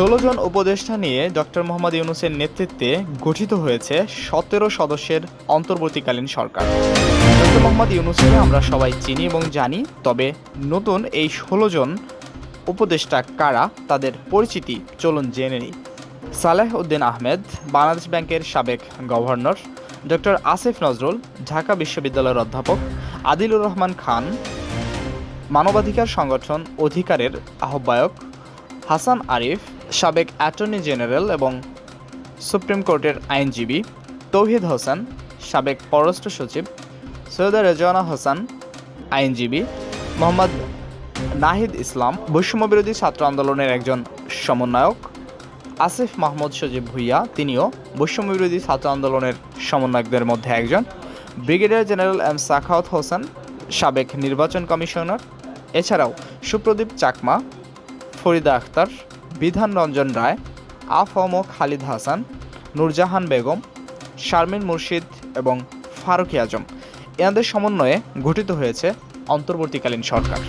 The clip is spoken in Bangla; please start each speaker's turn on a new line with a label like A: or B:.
A: ষোলো জন উপদেষ্টা নিয়ে ডক্টর মোহাম্মদ ইউনুসের নেতৃত্বে গঠিত হয়েছে সতেরো সদস্যের অন্তর্বর্তীকালীন সরকার। ডক্টর মোহাম্মদ ইউনুসকে আমরা সবাই চিনি এবং জানি, তবে নতুন এই ষোলো জন উপদেষ্টা কারা তাদের পরিচিতি চলুন জেনে নিই। সালেহ উদ্দিন আহমেদ, বাংলাদেশ ব্যাংকের সাবেক গভর্নর, ডক্টর আসিফ নজরুল, ঢাকা বিশ্ববিদ্যালয়ের অধ্যাপক, আদিলুর রহমান খান, মানবাধিকার সংগঠন অধিকারের আহ্বায়ক, হাসান আরিফ সাবেক অ্যাটর্নি জেনারেল এবং সুপ্রিম কোর্টের আইনজীবী তৌহিদ হোসেন, সাবেক পররাষ্ট্র সচিব সৈয়দা রেজওয়ানা হোসেন, আইনজীবী মোহাম্মদ নাহিদ ইসলাম, বৈষম্যবিরোধী ছাত্র আন্দোলনের একজন সমন্বয়ক আসিফ মাহমুদ সজীব ভুইয়া, তিনিও বৈষম্যবিরোধী ছাত্র আন্দোলনের সমন্বয়কদের মধ্যে একজন। Brigadier general M Sakhawat Hossain, সাবেক নির্বাচন কমিশনার। এছাড়াও সুপ্রদীপ চাকমা, ফরিদা আখতার বিধান রঞ্জন রায়, আফম খালিদ হাসান, নূরজাহান বেগম, শারমিন মুর্শিদ এবং ফারুকি আজম। এনাদের সমন্বয়ে গঠিত হয়েছে অন্তর্বর্তীকালীন সরকার।